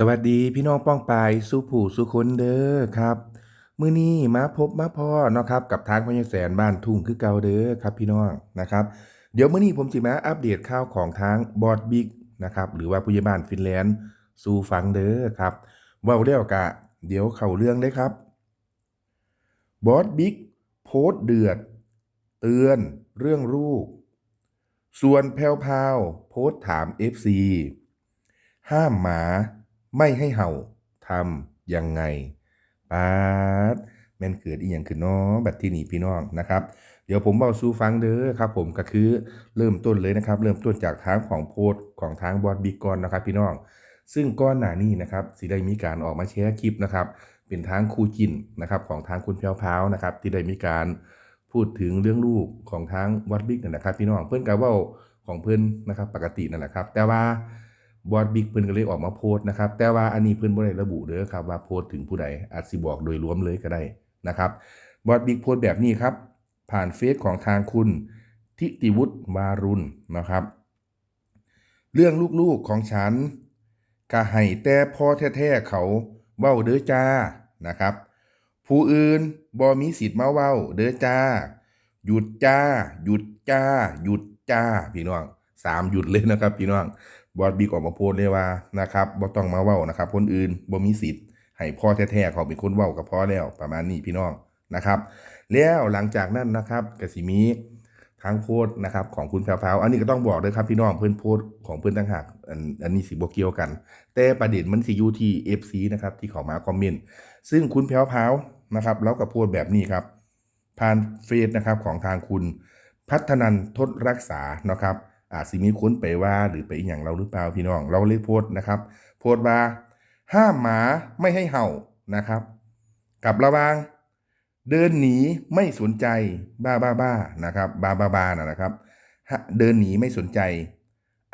สวัสดีพี่น้องป้องปายสุผู้สุคนเด้อครับ มื้อนี้มาพบมาพ่อเนาะครับกับทางพญแสนบ้านทุ่งคือเก่าเด้อครับพี่น้องนะครับ เดี๋ยวมื้อนี้ผมสิมาอัปเดตข่าวของทางบอดบิ๊กนะครับหรือว่าผู้ใหญ่บ้านฟินแลนด์สู่ฟังเด้อครับเว้าแล้วกะ เดี๋ยวเข้าเรื่องเลยครับบอดบิ๊กโพสเดือด เตือนเรื่องลูก ส่วนแพรวพาวโพสถาม FC ห้ามหมา ไม่ให้เห่าทำยังไงปาดแม่นเกิดอีหยังขึ้นเนาะบัดที่นี่พี่น้องนะครับ เดี๋ยวผมเบาสู่ฟังเด้อครับ ผมก็คือเริ่มต้นเลยนะครับ เริ่มต้นจากทางของโพสต์ของทางบอดบิกอนนะครับ พี่น้อง ซึ่งก้อนหน้านี้นะครับสิได้มีการออกมาแชร์คลิปนะครับ เป็นทางครูจินนะครับ ของทางคุณแพรวพาวนะครับ ที่ได้มีการพูดถึงเรื่องลูกของทางบอดบิ๊กนั่นแหละครับ พี่น้องเพื่อนกับว่าของเพื่อนนะครับ ปกตินั่นแหละครับ แต่ว่า บอดบิ๊กเพิ่นก็เลยออกมาโพสต์นะครับ แต่ว่าอันนี้เพิ่นบ่ได้ระบุเด้อครับว่าโพสต์ถึงผู้ใดอาจสิบอกโดยรวมเลยก็ได้นะครับบอดบิ๊กโพสต์แบบนี้ครับ ผ่านเฟซของทางคุณทิติวุฒิวารุณนะครับ เรื่องลูกๆของฉันก็ให้แต่พ่อแท้ๆเขาเว้าเด้อจ้านะครับ ผู้อื่นบ่มีสิทธิ์มาเว้าเด้อจ้า หยุดจ้า หยุดจ้า หยุดจ้าพี่น้องสามหยุดเลยนะครับพี่น้อง บอสบิ๊กออกมาโพสเลยว่านะครับบ่ต้องมาเว้านะครับ คนอื่นบ่มีสิทธิ์ให้พ่อแท้ๆเขาเป็นคนเว้ากับพ่อแล้วประมาณนี้พี่น้องนะครับ แล้วหลังจากนั้นนะครับกสิมีทางโพสนะครับของคุณแพรวๆอันนี้ก็ต้องบอกเลยครับพี่น้องเพื่อนโพสของเพื่อนต่างหากอันอันนี้สิบ่เกี่ยวกัน แต่ประเด็นมันสิอยู่ที่ FC นะครับที่เขามาคอมเมนต์ซึ่งคุณแพรวๆนะครับแล้วก็โพสแบบนี้ครับผ่านเฟซนะครับของทางคุณพัฒนันทดรักษานะครับ อาจสิมีคนไปว่าหรือไปอหย่างเราหรือเปล่าพี่น้อง เราเลยโพสต์นะครับ โพสต์ว่าห้ามหมาไม่ให้เห่านะครับ กับระวางเดินหนีไม่สนใจบ้าบ้าบ้านะครับบ้าบ้าบ้านะครับ เดินหนีไม่สนใจ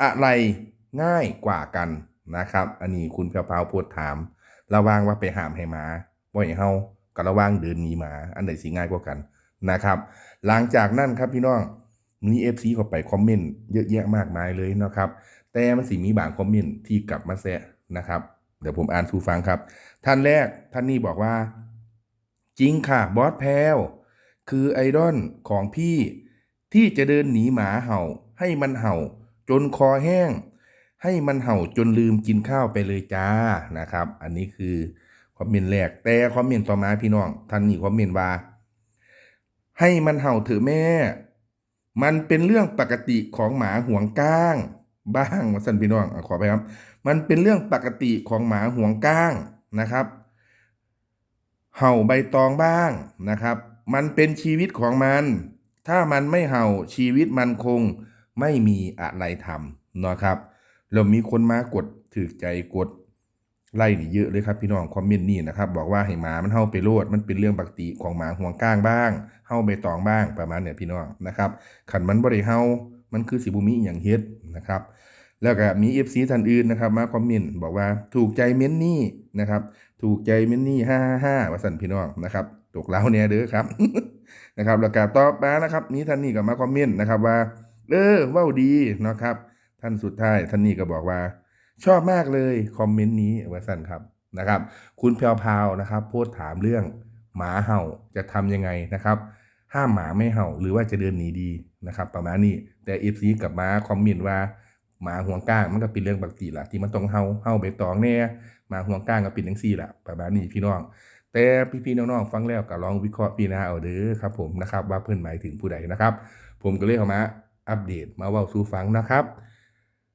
อะไรง่ายกว่ากันนะครับ อันนี้คุณแพรวๆโพสต์ถาม ระวังว่าไปห้ามให้หมาบ่ให้เฮากับระวังเดินหนีหมา อันไหนสิง่ายกว่ากันนะครับ หลังจากนั้นครับพี่น้อง มีเอฟซีเข้าไปคอมเมนต์เยอะแยะมากมายเลยนะครับ แต่มันสิมีบางคอมเมนต์ที่กลับมาแซะนะครับ เดี๋ยวผมอ่านสู่ฟังครับ ท่านแรกท่านนี้บอกว่า จริงค่ะบอสแพลวคือไอดอลของพี่ที่จะเดินหนีหมาเห่า ให้มันเห่า จนคอแห้ง ให้มันเห่าจนลืมกินข้าวไปเลยจ้านะครับ อันนี้คือคอมเมนต์แรกแต่คอมเมนต์ต่อมาพี่น้องท่านนี้คอมเมนต์ว่าให้มันเห่าเถอะแม่ มันเป็นเรื่องปกติของหมาห่วงก้าง บ้างว่าสันพี่น้องขอไปครับ มันเป็นเรื่องปกติของหมาห่วงก้างนะครับ เห่าใบตองบ้างนะครับ มันเป็นชีวิตของมัน ถ้ามันไม่เห่าชีวิตมันคงไม่มีอะไรทำนะครับแล้วมีคนมากดถือใจกด ไล่นี่เยอะเลยครับพี่น้องคอมเมนต์นี่นะครับบอกว่าให้หมามันเห่าไปโลดมันเป็นเรื่องปกติของหมาห่วงก้างบ้างเห่าใบตองบ้างประมาณเนี่ยพี่น้องนะครับขันมันบ่ได้เห่ามันคือสิบุมีอย่างเฮ็ดนะครับ แล้วก็มี FC ท่านอื่นนะครับ มาคอมเมนต์บอกว่าถูกใจเม้นนี่นะครับ ถูกใจเม้นนี่ห้าห้าว่าสันพี่น้องนะครับตกเล้าเนี่ยเด้อครับนะครับแล้วก็ต่อมานะครับ มีท่านนี้ก็มาคอมเมนต์นะครับว่าเออเว้าดีนะครับ ท่านสุดท้ายท่านนี้ก็บอกว่า ชอบมากเลยคอมเมนต์นี้ว่าสันครับนะครับ คุณแพรวพาวนะครับ โพสถามเรื่องหมาเห่าจะทำยังไงนะครับ ห้ามหมาไม่เห่าหรือว่าจะเดินหนีดีนะครับ ประมาณนี้แต่ FC กลับมาคอมเมนต์ว่าหมาห่วงก้างมันก็เป็นเรื่องปกติแหละที่มันต้องเฮาเฮาไปตองแน่หมาห่วงก้างก็เป็นจังซี่แหละประมาณนี้พี่น้อง แต่พี่ๆน้องๆฟังแล้วก็ลองวิเคราะห์พี่นาเอาเด้อครับ ผมนะครับ ว่าเพื่อนหมายถึงผู้ใดนะครับ ผมก็เลยเอามาอัปเดตมาเว้าสู่ฟังนะครับ